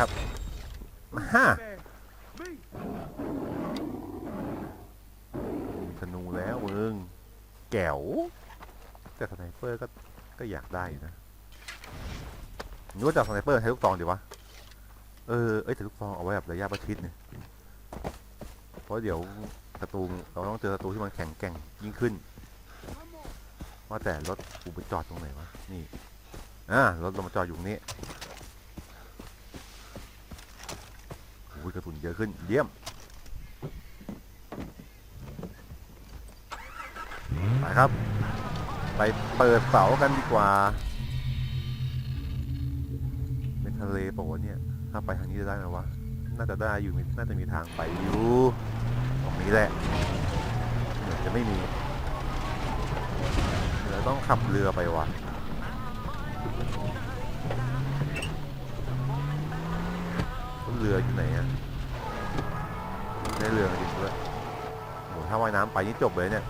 ครับฮ่าธนูแล้วมึง แก๋วแต่สไนเปอร์ก็ก็อยากได้อยู่นะนึกว่าจะเอาสไนเปอร์ใช้ลูกซองดีวะ เออ เอ้ยแต่ลูกซองเอาไว้แบบระยะประชิดเนี่ยเพราะเดี๋ยวศัตรูเราต้องเจอศัตรูที่มันแข็งแกร่งยิ่งขึ้น ว่าแต่รถกูไปจอดตรงไหนวะ นี่ อ่ารถเรามาจอดอยู่ตรงนี้โอ้ยกระสุน เยอะขึ้นเยี่ยมไปครับ ไปเปิดเสากันดีกว่าเป็นทะเลปะวะเนี่ย ถ้าไปทางนี้จะได้ไหมวะ น่าจะได้อยู่น่าจะมีทางไปอยู่ ตรงนี้แหละเหมือนจะไม่มีเดี๋ยวต้องขับเรือไปว่ะเรืออยู่ไหนอะ ได้เรือมาจริงด้วยโหถ้าว่ายน้ำไปนี่จบเลยเนี่ย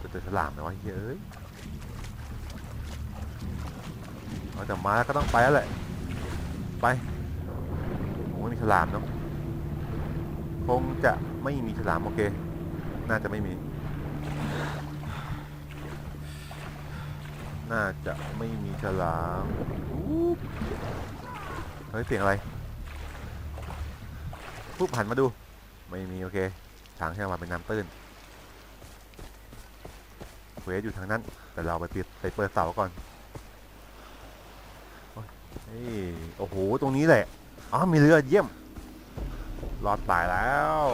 จะเจอฉลามไหมวะเฮ้ยเอาแต่มาแล้วก็ต้องไปแล้วแหละ ไปโอ้ยมีฉลามเนาะคงจะไม่มีฉลามโอเค น่าจะไม่มี น่าจะไม่มีฉลาม เฮ้ยเสียงอะไร ปุ๊บหันมาดู ไม่มีโอเค ทางที่เรามาเป็นน้ำตื้นเควสอยู่ทางนั้น แต่เราไปปิดไปเปิดเสาก่อนโอ้โอ้โห ตรงนี้แหละ อ๋อ มีเรือเยี่ยม รอดตายแล้ว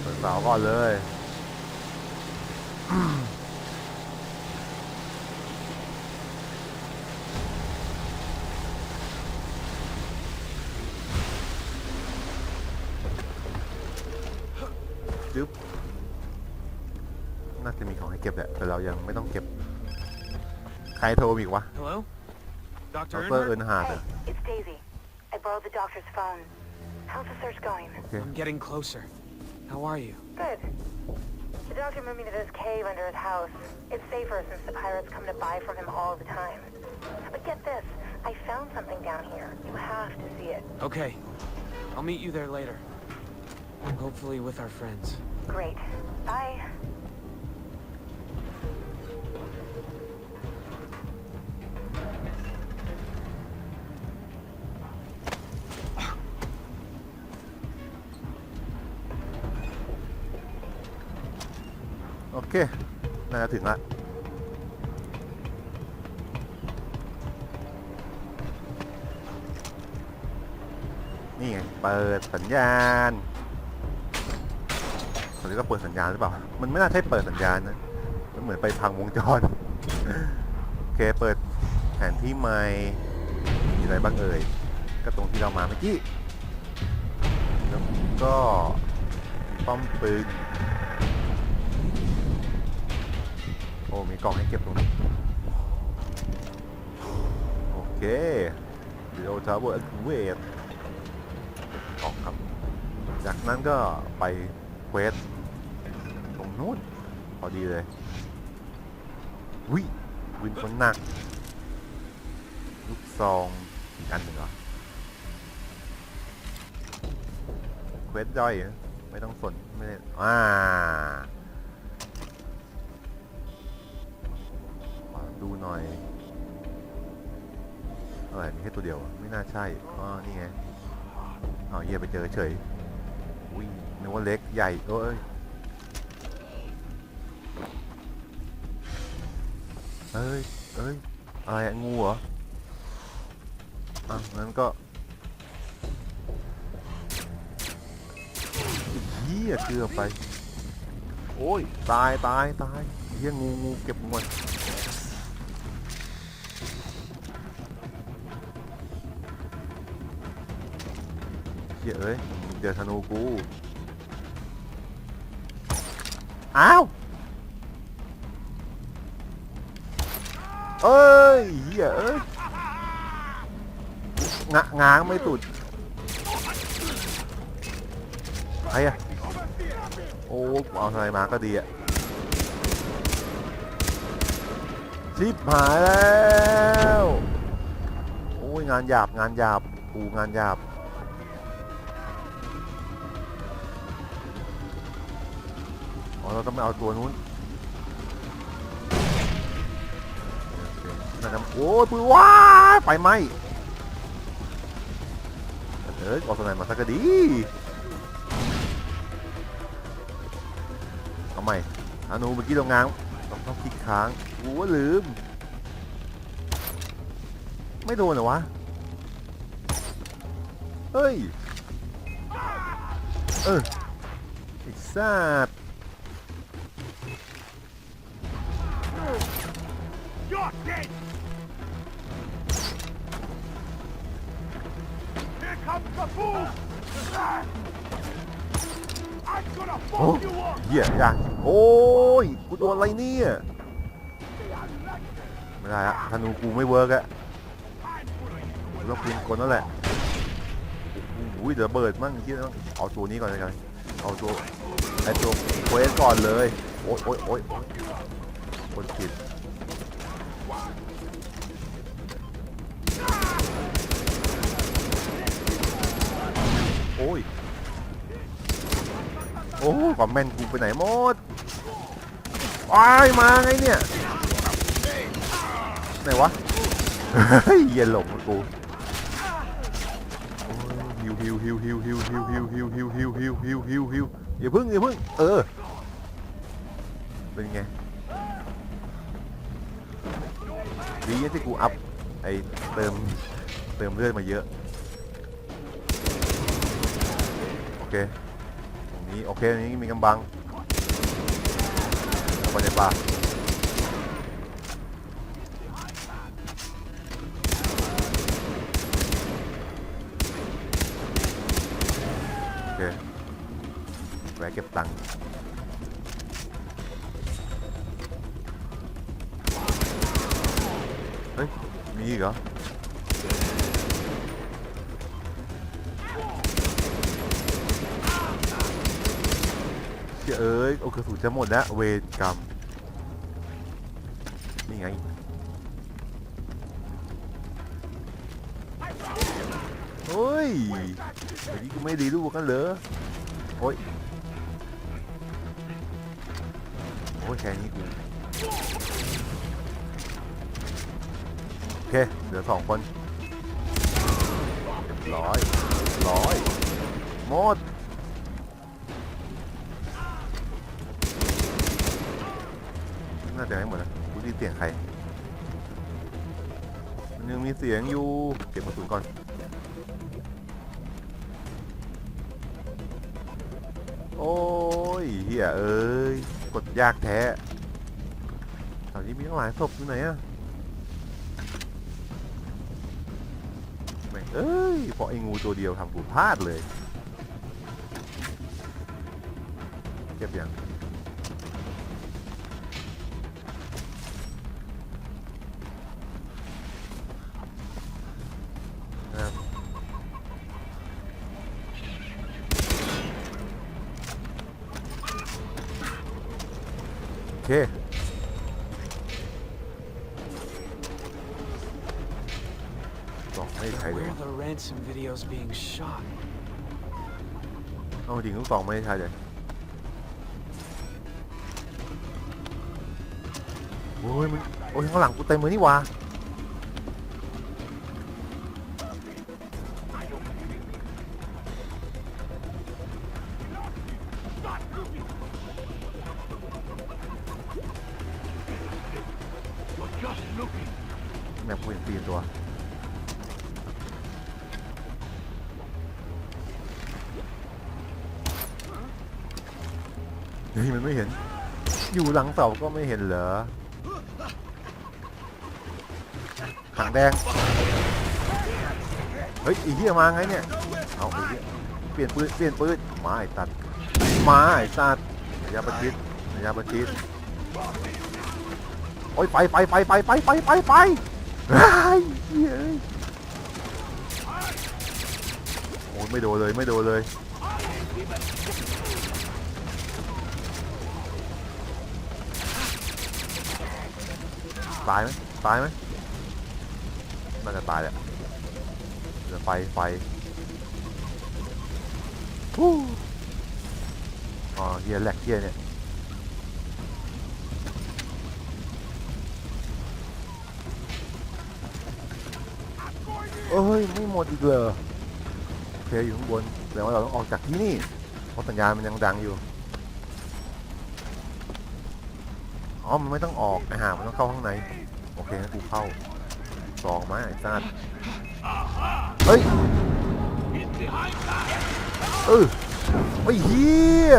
เปิดเสาก่อนเลย เก็บแหละ แต่เรายังไม่ต้องเก็บ ใครโทรมาอีกวะ Hello? ด Dr. รเอิ Ernhardt? ร์นฮาร์ด Hey, it's Daisy. I borrowed the doctor's phone. How's the search going? โอเค I'm getting closer. How are you? Good. The doctor moved me to this cave under his house. It's safer since the pirates come to buy from him all the time. But get this, I found something down here. You have to see it. Okay. I'll meet you there later. Hopefully with our friends. Great. Bye. ถึงละนี่ไง เปิดสัญญาณเขาเรียกว่าเปิดสัญญาณหรือเปล่า มันไม่น่าใช่เปิดสัญญาณนะ มันเหมือนไปพังวงจร โอเค เปิดแผนที่ใหม่ มีอะไรบ้างเอ่ย ก็ตรงที่เรามาเมื่อกี้ แล้วก็ป้อมปืน อ้มีกล่องให้เก็บตรงนี้ โอเคเดี๋ยวทาวเวอร์เวทออกครับ จากนั้นก็ไปเควสตรงนู้นพอดีเลยวิวินคนหนัก ลูกซองอีกอันหนึ่งเหรอเควสย่อย ไม่ต้องสน ไม่ได้อ่า หน่อยอะไรมีแค่ตัวเดียวไม่น่าใช่อ๋อนี่ไงอ๋อเหี้ยไปเจอเฉยอุ้ยนึกว่าเล็กใหญ่เอ้ยเอ้ยเอ้ยอะไรงูเหรออะงั้นก็เหี้ยเกือบไป โอ้ย ตายตายตายเหี้ยงูงูเก็บหมด เหี้ยเอ้ยเจอธนูกู อ้าว เอ้ยเหี้ยเอ้ยงะง้างไม่ตุดใครอะโอ้กูเอาอะไรมาก็ดีอะชิบหายแล้ว โอ้ยงานหยาบงานหยาบกูงานหยาบ เราต้องไปเอาตัวนู้นนั่นนะโอ้ยปืนว้าไปไหมเอ้ยเอาตัวไหนมาสักก็ดีเอาใหม่อานูเมื่อกี้ตรงงางต้องต้องคลิกค้างกูว่าลืม ไม่โดนเหรอวะ เฮ้ย เออไอ้สัตว์ โอ้ fuck you up! เหี้ยย่าโอ้ยกูโดนอะไรเนี่ยไม่ได้อะธนูกูไม่เวิร์กอะกูต้องปืนกลนั่นแหละโอ้ยเดี๋ยวเบิดมั่งที่ต้องเอาตัวนี้ก่อนเลยกันเอาตัวไอตัวเควสก่อนเลยโอ๊ยโอ๊ยโอ๊ยโอ๊ยคนผิด อ้ยโอ้ความแม่นกูไปไหนหมดอ้ายมาไงเนี่ยไหนวะเฮ้ยเย็นหลงกูฮิวฮิวฮิวฮิวฮิวฮิวฮิวฮิวฮิวฮิวฮิวฮิวฮิวฮิวอย่าพึ่งอย่าพึ่งเออเป็นไงดีนะที่กูอัพไอเติมเติมเลือดมาเยอะ โอ เคตรงนี้โอเคตรงนี้มีกำบังเข้าไปในป่าโอเคแวะเก็บตังค์เฮ้ยมีอีกเหรอ เจ้ยเอ้ยโอกระสุนจะหมดแล้วเวรกรรมนี่ไงเฮ้ยอันนี้กูไม่ดีลูกกันเหรอโอ้ยโอ้ยแค่นี้กูโอเคเหลือสองคนร้อยร้อยหมด จะไม่หมดนะกูได้ยินเสียงใคร มันยังมีเสียงอยู่ เก็บกระสุนก่อน โอ้ยเฮียเอ้ย กดยากแท้แถวนี้มีตั้งหลายศพอยู่ไหนอะแม่งเอ้ยเพราะไอ้งูตัวเดียวทำกูพลาดเลย เก็บยัง shot? เอาจริงลูกสองไม่ใช่เลย โอ้ยมึงโอ้ยข้างหลังกูเต็มเลยนี่หวะ หลังเสาก็ไม่เห็นเหรอถังแดง เฮ้ยไอีเหี้ยมาไงเนี่ย เอาไอ้เหี้ยเปลี่ยนปืน เปลี่ยนปืน มาไอ้ตัด มาไอ้ตัดระยะประชิดระยะประชิดโอ้ยไปไปไปไปไปไปไปไปไอ้เหี้ยโอ้ยไม่โดนเลยไม่โดนเลย ตายไหมตายไหมน่าจะตายแหละเดี๋ยวไฟไฟฮู้อ๋อเฮียแหลกเฮียเนี่ยเอ้ยไม่หมดอีกเลยโอเคอยู่ข้างบนแสดงว่าเราต้องออกจากที่นี่ เพราะสัญญาณมันยังดังอยู่ อ๋อมันไม่ต้องออกไอ้ห่ามันต้องเข้าข้างใน โอเคงั้นกูเข้าสองมาไอ้สัตว์เฮ้ยเออไอ้เหี้ย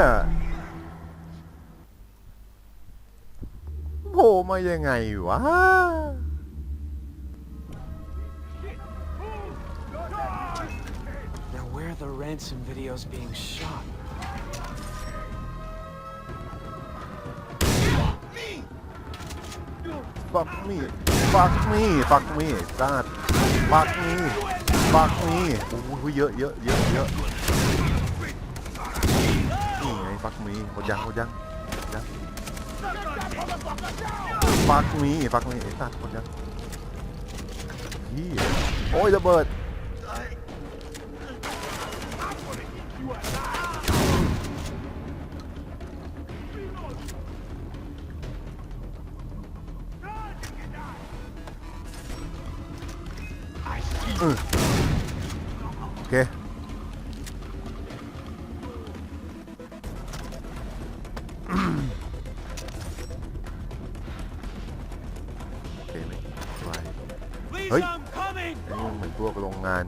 โผล่มายังไงวะ Now where are the ransom videos being shot? Fuck me fuck me fuck me ซา fuck me fuck me โอ้โหเยอะเยอะเยอะเยอะนี่ไง fuck me หมดยังหมดยังยัง fuck me fuck me ไอ้สัตว์หมดยังพี่โอ้ยระเบิด Lisa, Hey. I'm coming! อันนี้มันเหมือนพวกโรงงาน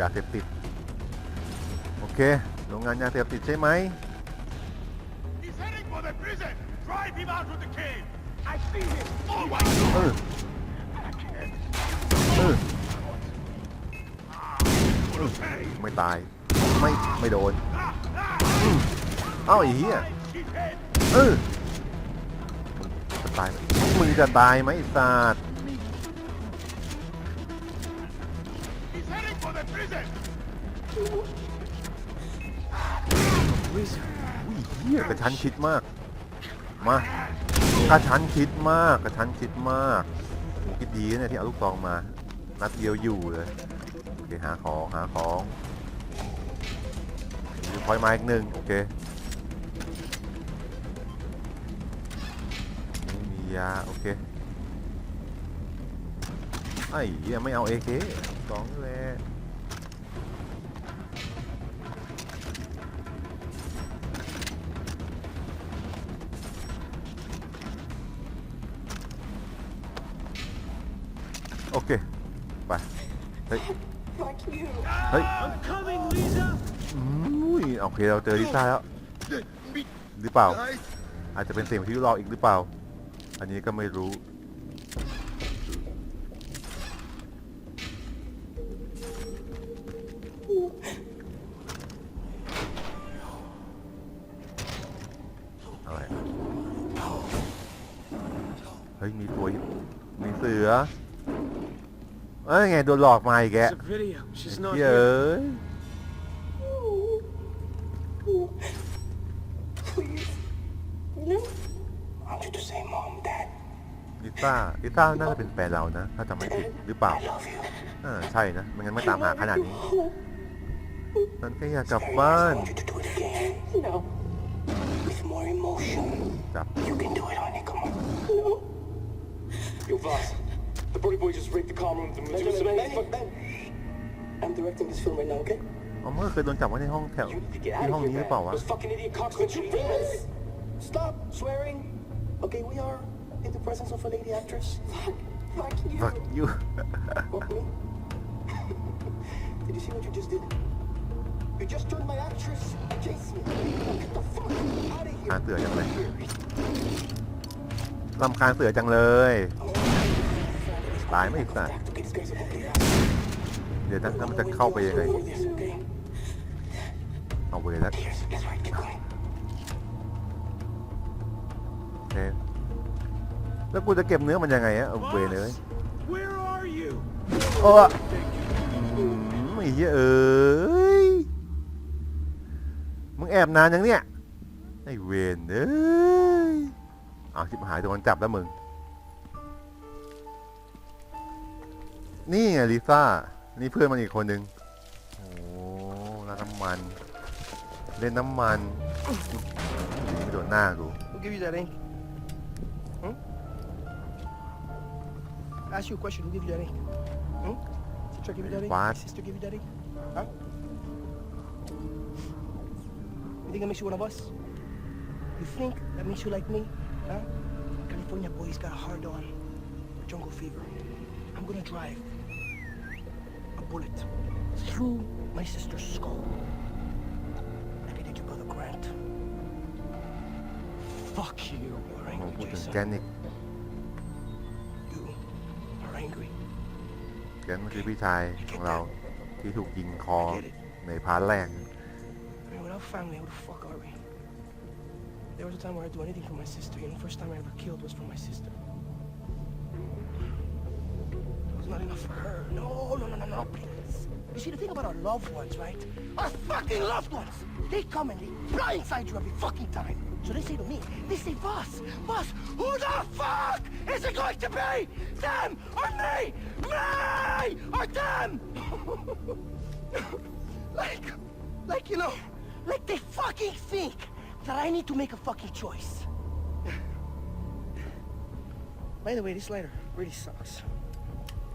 ยาเสพติด โอเค โรงงานยาเสพติดใช่ไหม He's heading for the prison! Drive him out of the cave! I see him! Oh my เออ เออ ไม่ตาย ไม่ ไม่โดนอืมเอ้าไอ้เหี้ย His head! เออมึงจะตายไหมมึงจะตายไหมไอ้สัตว์ เหี้ยกระชั้นชิดมาก มากระชั้นชิดมากกระชั้นชิดมากโหคิดดีนะเนี่ยที่เอาลูกซองมา นัดเดียวอยู่เลยโอเคหาของหาของมีพอยมาอีกหนึ่งโอเคไม่มียาโอเคไอ้เหี้ยไม่เอาเอเคสองเลย ฮ้ยเฮ้ย I'm coming, Lisa! อุ้ยโอเคเราเจอลิซ่าแล้ว หรือเปล่า อาจจะเป็นเสียงที่เราอีกหรือเปล่า อันนี้ก็ไม่รู้ อะไร เฮ้ย มีตัวอยู่มีเสือ เอ้ยไงโดนหลอกมาอีกแก It's a video. She's not เย้ here. ย Please. No. I want you to say mom, dad. ลิต้าลิต้าน่าจะเป็นแฟนเรานะ ถ้าจำไม่ผิดหรือเปล่า I love you. อ่าใช่นะไม่งั้นไม่ตามหาขนาดนี้ home. ฉันแค่อยากกลับ Very บ้า nice. I น want you to do it again. No. With more emotion. จับ You can do it, honey. Come on. No. Yo, Voss, the Brody boy just raped the comm room with the Medusa. Ben, ben, ben. I'm directing this film right now, okay? อ๋อเมื่อเคยโดนจับไว้ในห้องแถว You need to get ที่ out ห้อง of นี้ห here, รือเปล่า man. วะ Those fucking idiot cocks went you Please. Stop swearing. Okay, we are in the presence of a lady actress. Fuck. Fuck you. fuck you Fuck me. did you see what you just did? You just turned my actress, Jason. Get the fuck out of หา here. เสือยังไงลำคาญเสือจังเลย ตายไหม่อีกสัตว์เดี๋ยวนะถ้ามันจะเข้าไปยังไง เอาเวแล้วโอเคแล้วกูจะเก็บเนื้อมันยังไงอะเอาเวเลยเอออืมอ้เหี้ยเอ้ย มึงแอบนานยังเนี่ย ไอเวนเอ้ยอ้าวชิบหายโดนจับแล้วมึง นี่ไงลิซ่า นี่เพื่อนมันอีกคนนึง โอ้ร้านน้ำมัน เล่นน้ำมันยิงไปโดนหน้ากู Who gave you that ink? Hmm? I ask you a question. Who gave you that ink? Hmm? Sister gave you that ink? What? Sister gave you that ink? Huh? You think that makes you one of us? You think that makes you like me? Huh? California boy's got a hard on for jungle fever. I'm gonna drive a bullet through my sister's skull. Like I did your brother Grant. Fuck you. You're ผม angry, พูดถึง Jason. แกนนี่ You are angry. แกนมันคือพี่ชายของเราที่ถูกยิงคอ I get it. ในพาร์ทแรก I mean, without family, who the fuck are we? There was a time where I'd do anything for my sister. You know, first time I ever killed was for my sister. Enough for her. No, no, no, no, no, please. You see, the thing about our loved ones, right? Our fucking loved ones! They come and they blindside you every fucking time. So they say to me, they say, Boss, boss, who the fuck is it going to be? Them or me? Me or them? like, like, you know, like they fucking think that I need to make a fucking choice. By the way, this lighter really sucks.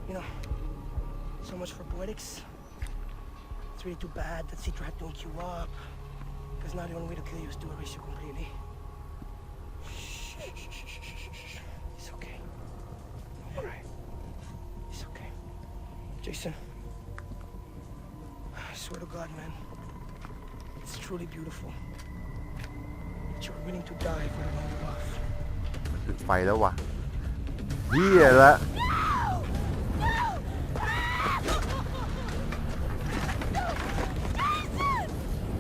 You know, so much for poetics. It's really too bad that Citra had to wake you up. Because now the only way to kill you is to erase you completely. It's okay. Alright. It's okay. Jason. I swear to God, man. It's truly beautiful. That you're willing to die for the one you love. จุดไฟแล้ววะเฮียละ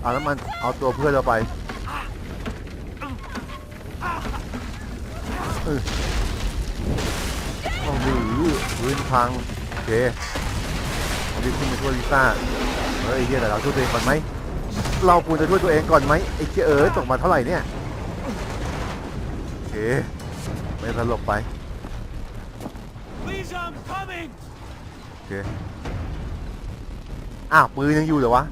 เอาแล้วมันเอาตัวเพื่อนเราไปเออโอ้โหพื้นพังโอเครีบขึ้นมาช่วยลิซ่าเฮ้ยไอ้เฮียแต่เราช่วยตัวเองก่อนไหมเราควรจะช่วยตัวเองก่อนไหมไอ้เจ้ยเอ๋ยตกมาเท่าไหร่เนี่ยโอเคไม่สลบไปโอเคอ้าวปืนยังอยู่เหรอวะ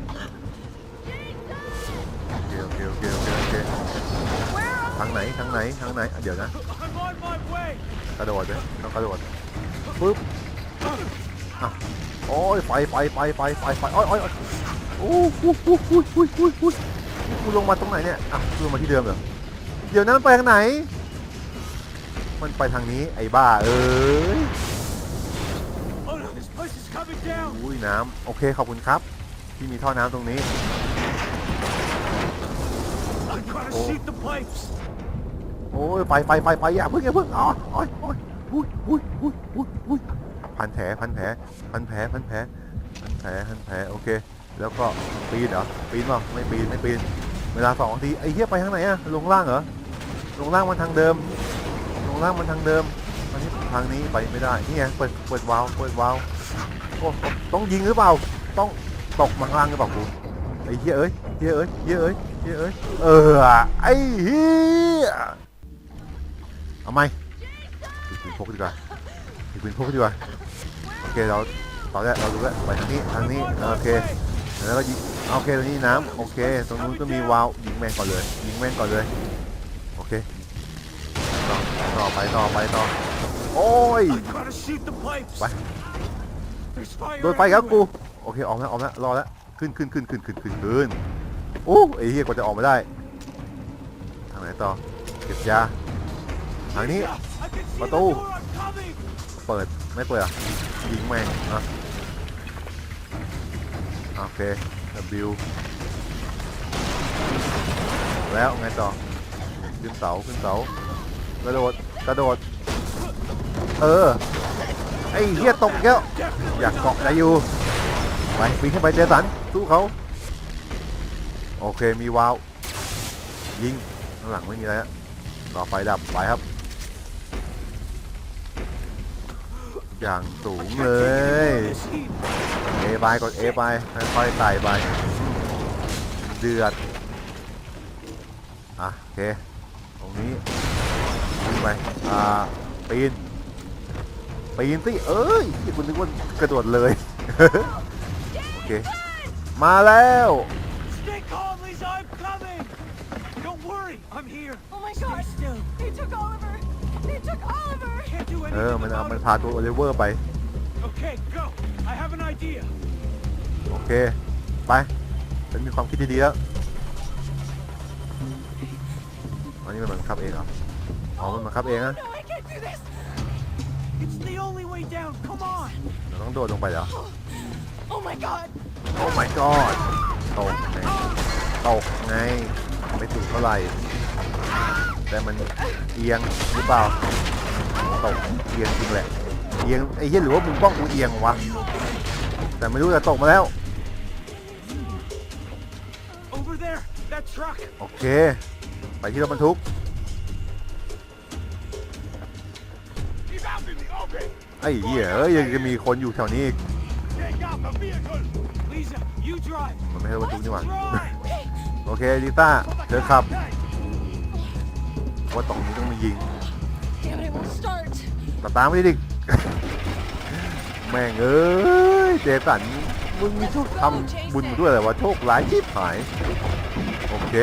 ไหนทางไหนทางไหนอะเดี๋ยวนะกระโดดเลยต้องกระโดดปึ๊บอะโอ้ยไฟไฟไฟไฟไฟไฟโอ้ยโอ้ยโอ้ยโอ้ยโอ้ยโอ้ยโอ้ยโอ้ยโอ้ยกูลงมาตรงไหนเนี่ยอะกูลงมาที่เดิมเหรอเดี๋ยวนั้นไปทางไหน มันไปทางนี้ไอ้บ้าเอ้ยอุ้ยน้ำโอเคขอบคุณครับ ที่มีท่อน้ำตรงนี้ I gotta shoot the pipes! โอ้ยไฟไฟไฟไฟอย่าเพิ่งอย่าเพิ่งอ๋อโอ้ยโอ้ยอุ้ยอุ้ยอุ้ยอุ้ยอุ้ยพันแผลพันแผลพันแผลพันแผลพันแผลพันแผลโอเค แล้วก็ปีนเหรอปีนเปล่าไม่ปีนไม่ปีน เวลาสองนาทีไอ้เหี้ยไปทางไหนอะลงล่างเหรอลงล่างมันทางเดิม ลงล่างมันทางเดิมอันนี้ทางนี้ไปไม่ได้นี่ไงเปิดเปิดวาล์วเปิดวาล์วโอ้ต้องยิงหรือเปล่า ต้องตกมาข้างล่างหรือเปล่ากูไอ้เหี้ยเอ้ยเหี้ยเอ้ยเหี้ยเอ้ยเหี้ยเอ้ยเออไอ้เหี้ย เอาไหมถือปืนพกดีกว่าถือปืนพกดีกว่าโอเคเราตอนแรกเราดูแล้วไปทางนี้ทางนี้โอเคแล้วก็ยิงโอเคตรงนี้น้ำโอเค ตรงนู้นก็มีวาวยิงแม่งก่อนเลย ยิงแม่งก่อนเลยโอเคต่อต่อไปต่อไปต่อโอ้ย I gotta shoot the pipes! What? There's fire โดนไฟครับกูโอเคออกแล้วออกแล้วรอแล้วขึ้นขึ้นขึ้นขึ้นขึ้นขึ้นขึ้นโอ้ไอ้เหี้ยกว่าจะออกมาได้ทางไหนต่อเก็บยา ทางนี้ I can see Bắt the tù. door, I'm coming! เปิดไม่เปิดอะยิงแม่งอะโอเค W แล้วไงต่อขึ้นเสาขึ้นเสากระโดดกระโดด เออไอ้เหี้ยตกอีกแล้วอยากเกาะได้อยู่ไปปีนขึ้นไปเจสันสู้เขาโอเคมีวาวยิงข้างหลังไม่มีอะไรแล้วรอไฟดับไปครับ อย่างสูงเลย This heat. เอไปกดเอไปค่อยๆไต่ไป เดือด อะโอเค ตรงนี้ขึ้นไป อ่า ปีน ปีนสิ เอ้ยที่คุณนึกว่ากระโดดเลย โอเค มาแล้ว Stay calm, Lisa. I'm coming. Don't worry. I'm here. Oh my Stay god! still. They took Oliver! เออ anything มันเอา about มัน it. พาตัวโอลิเวอร์ไป Okay, go. I have an idea. โอเค ไปฉันมีความคิดที่ดีแล้วอันนี้มันบังคับเองเหรอ อ๋อ มันบังคับเองนะ No, I can't do this! It's the only way down. Come on. เราต้องโดดลงไปเหรอ Oh my god! โอ้ my god ตกไงตกไงไม่ถึงเท่าไหร่ แต่มันเอียงหรือเปล่าตกเอียงจริงแหละเอียงไอ้เหี้ยหรือว่ามึงป้องกูเอียงวะแต่ไม่รู้แต่ตกมาแล้ว Over there. That truck. โอเค ไปที่รถบรรทุก He's out in the open! ไอ้เหี้ยเอ้ยยังจะมีคนอยู่แถวนี้อีก Take out the vehicle! Lisa, you drive. มันไม่ใช่รถบรรทุกนี่หว่า Drive. โอเคลิต้าเธอขับ ว่าตรงนี้ต้องมียิง Damn it, it won't start! ตาตามไม่ได้ดิแม่งเอ้ยเจสันมึงมีโชคทำบุญมาด้วยเหรอวะโชคร้ายชิบหาย โอเค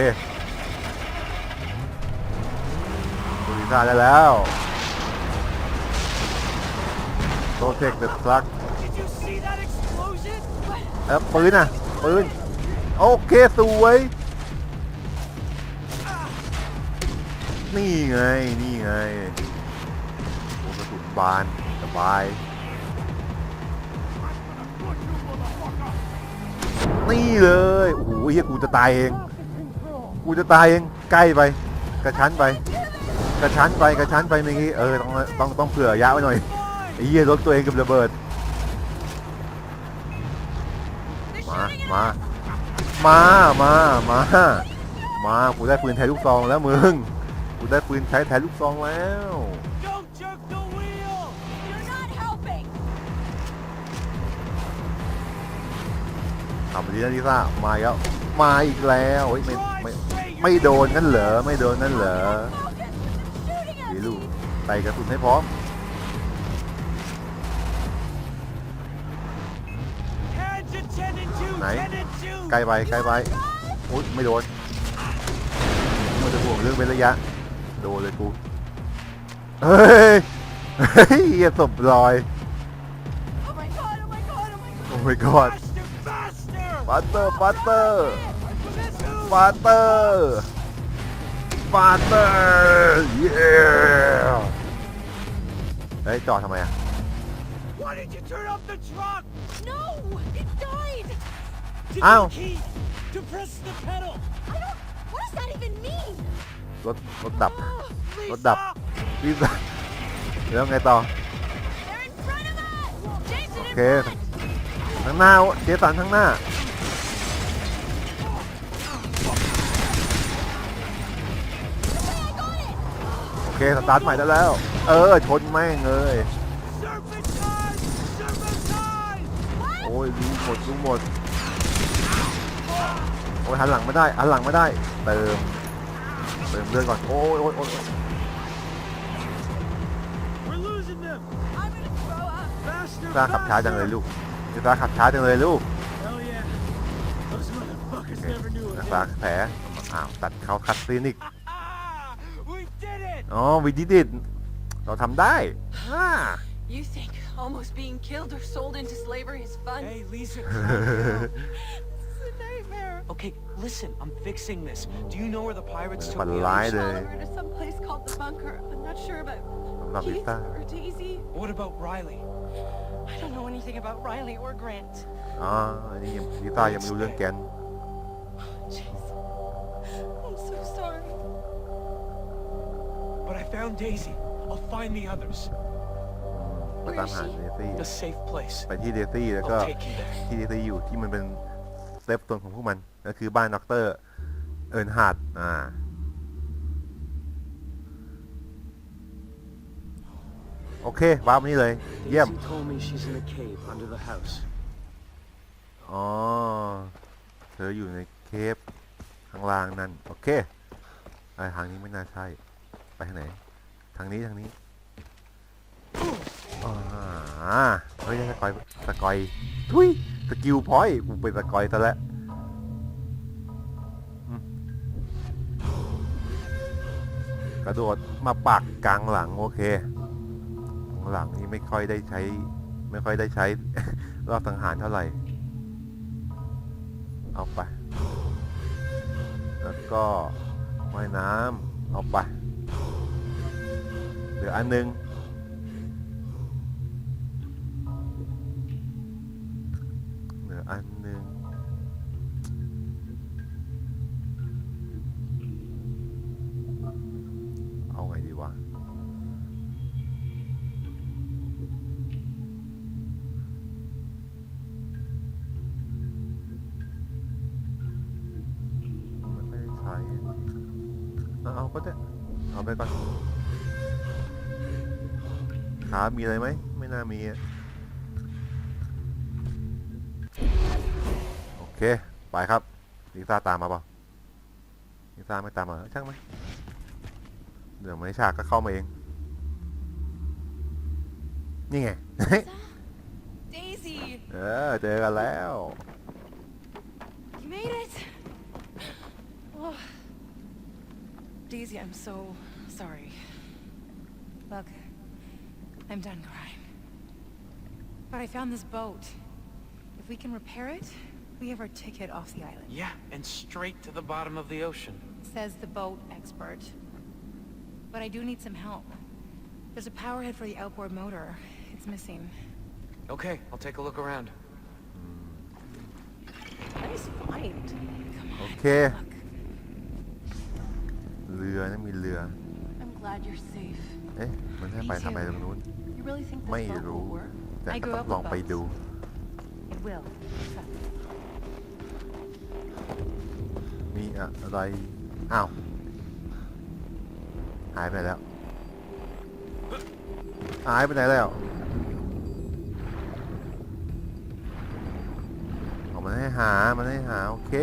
ดูลิต้าได้แล้วโตเทคเดอะทรัค Did you see that explosion? แล้วปืนอะปืนโอเคสวย นี่ไง นี่ไงโอ้กระสุนบานสบาย นี่เลยโอ้โหเฮียกูจะตายเอง กูจะตายเอง ใกล้ไป กระชั้นไป กระชั้นไป กระชั้นไปเมื่อกี้ เออ ต้อง ต้อง ต้องเผื่อระยะไว้หน่อยไอ้เหี้ยรถตัวเองกับระเบิด มา มา มา มา มา มา กูได้ปืนแทนลูกซองแล้วมึง กูได้ปืนใช้แทนลูกซองแล้ว Don't jerk the wheel. You're not helping! ทำดีนะลิซ่ามาอีกแล้วมาอีกแล้วเฮ้ยไม่ Drive ไม่ straight. ไม่โดนนั่นเหรอไม่โดนนั่นเหรอ Focus! They're shooting ดี at ลูกใส่กระสุนให้พร้อม Hands at 10 and 2. Này. 10 and 2. ใกล้ไปใกล้ไปอุ๊ยไม่โดนมันจะห่วงเรื่องเป็นระยะโดนเลยกู เฮ้ย เฮ้ยเหี้ยศพลอย Oh my god, oh my god, oh my god! โอ้ my god Faster, faster. ฟัตเตอร์ฟัตเตอร์ Two. ฟาเตอร์ฟาเตอร์เย้เฮ้ยจอดทำไมอ่ะ Why did you turn off the truck? No! It died! Did Ow. you key to press the pedal? I don't... What does that even mean? รถรถดับ รถดับรีบแล้วไงต่อ they're in front of us! Jason, in Okay. front! ข้างหน้าเจสันข้างหน้า โอเค สตาร์ทใหม่ได้แล้ว เออ ชนแม่งเลย โอ้ยรู้หมดรู้หมด โอ้ยหันหลังไม่ได้หันหลังไม่ได้ เติม เติมเลือดก่อน โอ้ยโอ้ยโอ้ย We're losing them. I'm gonna throw up! Faster, ซาขับช้าจังเลยลูกซาขับช้าจังเลยลูก Hell yeah. Those motherfuckers never knew นั it. กษาแผลอ้าวตัดเขาคัดซีนอีก Ah, we did it. อ๋อวิดิดิตเราทำได้อ่า You think almost being killed or sold into slavery is fun? Hey, Lisa. It's a nightmare. okay, listen. I'm fixing this. Do you know where the pirates took ฝัน the ร้าย others? เลย Oliver to some place called the bunker. I'm not sure about สำหรับลิ Keith ซ่า or Daisy. What about Riley? I don't know anything about Riley or Grant. อ๋ออันนี้ยังลิซ่ายังไม่รู้เรื่องแกน Jeez. I'm so sorry. But I found Daisy. I'll find the others. มาตามหาเดซี่ A safe place. ไปที่เดซี่แล้วก็ I'll take you there. ที่เดซี่อยู่ที่มันเป็น เซฟโซนของพวกมันก็คือบ้านด็อกเตอร์เอิร์นฮาร์ดอ่าโอเควาวมานี่เลย เยี่ยม อ๋อ เธออยู่ในเคปข้างล่างนั่น โอเคไอทางนี้ไม่น่าใช่ ไปทางไหน ทางนี้ทางนี้อ่าอ่าเฮ้ยสกอยสกอย ทุยสกิลพอยต์กูเป็นสกอยซะแล้วกระโดดมาปักกลางหลังโอเคหลังนี่ไม่ค่อยได้ใช้ ไม่ค่อยได้ใช้ รอบสังหารเท่าไหร่ เอาไป แล้วก็ว่ายน้ำเอาไป เหลืออันหนึง มีอะไรไหม ไม่น่ามีอะโอเค ไปครับลิซ่าตามมาเปล่าลิซ่าไม่ตามมาเหรอช่างมันเดี๋ยวไม่ฉากก็เข้ามาเอง นี่ไง Daisy! เออเจอกันแล้ว You made it! Oh. Daisy, I'm so sorry. Look, I'm done crying. But I found this boat. If we can repair it, we have our ticket off the island. Yeah, and straight to the bottom of the ocean. Says the boat expert. But I do need some help. There's a power head for the outboard motor. It's missing. Okay, I'll take a look around. Nice find. Come โอ on, เค look. เรือนะมีเรือ I'm glad you're safe. เอ๊ะ มันให้ไปทำไมตรงนู้น You really think ไม่ this boat รู้ will work? แต่ I ก็ grew ต้อง up ลอง with ไป boats. ดู It will. Trust me. มีอะไร อ้าว หายไปไหนแล้ว หายไปไหนแล้วเอามันให้หา มันให้หา โอเค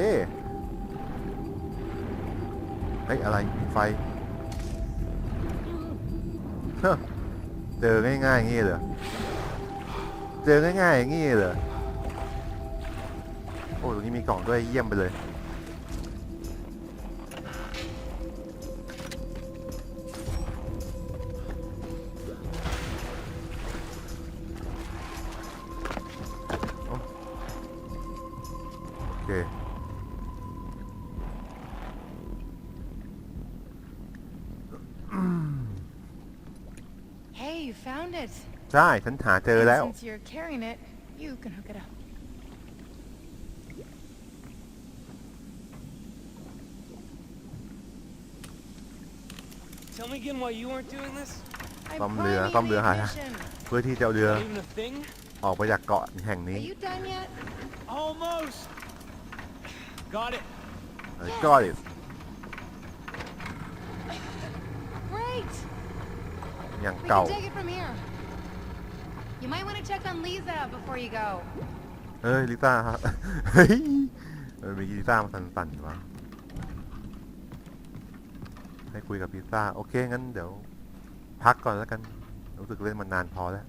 เฮ้ย อะไรมีไฟ เจอง่ายๆอย่างงี้เหรอ เจอง่ายๆอย่างงี้เหรอ โอ้ตรงนี้มีกล่องด้วยเยี่ยมไปเลย found it. ใช่ฉันหาเจอ And แล้ว Since you're carrying it, you can hook it up. Tell me again why you weren't doing this? I'm ซ่อมเรือ priming ซ่อมเรือ the หา ignition. เพื่อที่จะเอาเรือ Not even a thing? ออกไปจากเกาะแห่ง Are นี้ you done yet? Almost. Got it. ก็ดิ Great. อย่าง We เก่า can take it from here. You might want to check on Lisa before you go. เฮ้ยลิซ่าครับเฮ้ยเออมีลิซ่ามาสั่นๆอยู่วะให้คุยกับลิซ่า โอเคงั้นเดี๋ยว พักก่อนแล้วกัน รู้สึกเล่นมันนานพอแล้ว